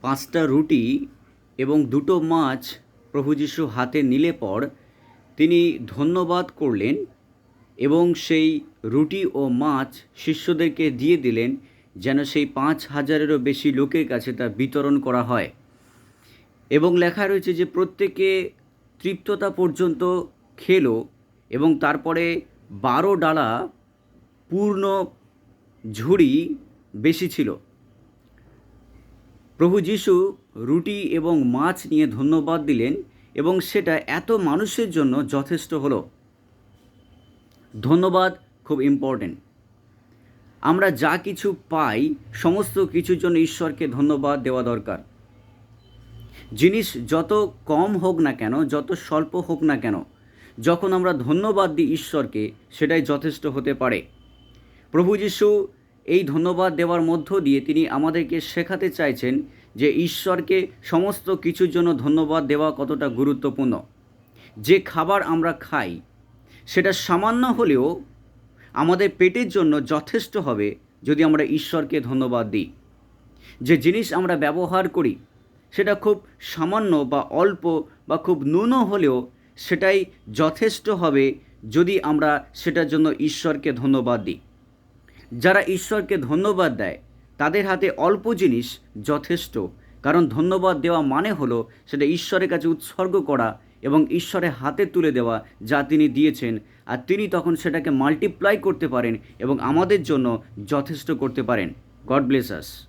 পাঁচটা রুটি এবং দুটো মাছ প্রভু যিশু হাতে নিলে পর তিনি ধন্যবাদ করলেন এবং সেই রুটি ও মাছ শিষ্যদেরকে দিয়ে দিলেন যেন সেই পাঁচ হাজারেরও বেশি লোকের কাছে তা বিতরণ করা হয়। এবং লেখা রয়েছে যে প্রত্যেকে তৃপ্ততা পর্যন্ত খেলো এবং তারপরে বারো ডালা পূর্ণ ঝুড়ি বেশি ছিল। প্রভু যিশু রুটি এবং মাছ নিয়ে ধন্যবাদ দিলেন এবং সেটা এত মানুষের জন্য যথেষ্ট হলো। ধন্যবাদ খুব ইম্পর্টেন্ট আমরা যা কিছু পাই, সমস্ত কিছুর জন্য ঈশ্বরকে ধন্যবাদ দেওয়া দরকার। জিনিস যত কম হোক না কেন, যত স্বল্প হোক না কেন, যখন আমরা ধন্যবাদ দিই ঈশ্বরকে, সেটাই যথেষ্ট হতে পারে। প্রভু যিশু এই ধন্যবাদ দেওয়ার মধ্য দিয়ে তিনি আমাদেরকে শেখাতে চাইছেন যে ঈশ্বরকে সমস্ত কিছুর জন্য ধন্যবাদ দেওয়া কতটা গুরুত্বপূর্ণ। যে খাবার আমরা খাই, সেটা সামান্য হলেও আমাদের পেটের জন্য যথেষ্ট হবে যদি আমরা ঈশ্বরকে ধন্যবাদ দিই। যে জিনিস আমরা ব্যবহার করি, সেটা খুব সামান্য বা অল্প বা খুব ন্যূন হলেও সেটাই যথেষ্ট হবে যদি আমরা সেটার জন্য ঈশ্বরকে ধন্যবাদ দিই। যারা ঈশ্বরকে ধন্যবাদ দেয়, তাদের হাতে অল্প জিনিস যথেষ্ট। কারণ ধন্যবাদ দেওয়া মানে হলো সেটা ঈশ্বরের কাছে উৎসর্গ করা এবং ঈশ্বরের হাতে তুলে দেওয়া যা তিনি দিয়েছেন। আর তিনি তখন সেটাকে মাল্টিপ্লাই করতে পারেন এবং আমাদের জন্য যথেষ্ট করতে পারেন। গড ব্লেস আস